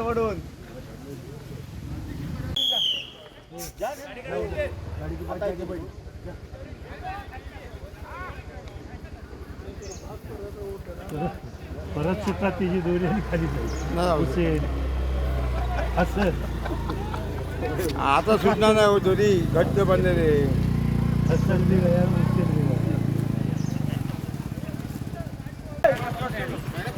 वडून. परत सुद्धा तिची दोरी आणि खाली जाईल हुसेन असं. आता सुटणार नाही हो दोरी. घट्ट बांधलेले हसन बी गया हुसेन बी गया चालतं काय रे जरा तो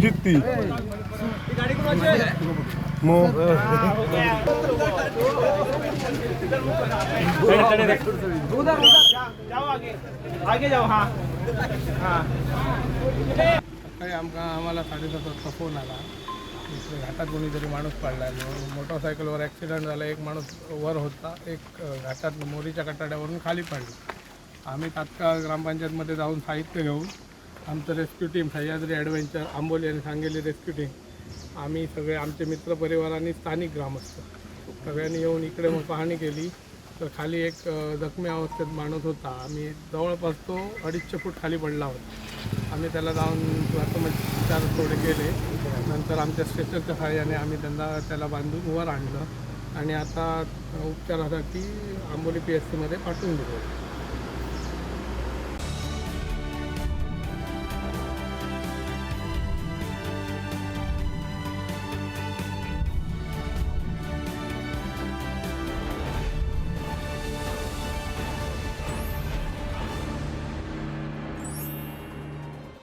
जित्ती सकाळी आमका आम्हाला साडेसात वाजता फोन आला. घाटात कोणीतरी माणूस पडला मोटरसायकलवर ॲक्सिडेंट झाला. एक माणूस वर होता. एक घाटात मोरीच्या कटाड्यावरून खाली पडली. आम्ही तात्काळ ग्रामपंचायतमध्ये जाऊन साहित्य घेऊन आमचं rescue team Sahyadri adventure Amboli आणि सांगेली रेस्क्यू टीम आम्ही सगळे आमचे मित्रपरिवार आणि स्थानिक ग्रामस्थ सगळ्यांनी येऊन इकडे मग पाहणी केली. तर खाली एक जखमी अवस्थेत माणूस होता. आम्ही जवळपास तो अडीचशे फूट खाली पडला होता. आम्ही त्याला जाऊन उपचार म्हणजे थोडे केले. नंतर आमच्या स्ट्रेचरच्या सहाय्याने आम्ही त्यांना त्याला बांधून वर आणलं आणि आता उपचारासाठी आंबोली पी एस सीमध्ये पाठवून दिलं.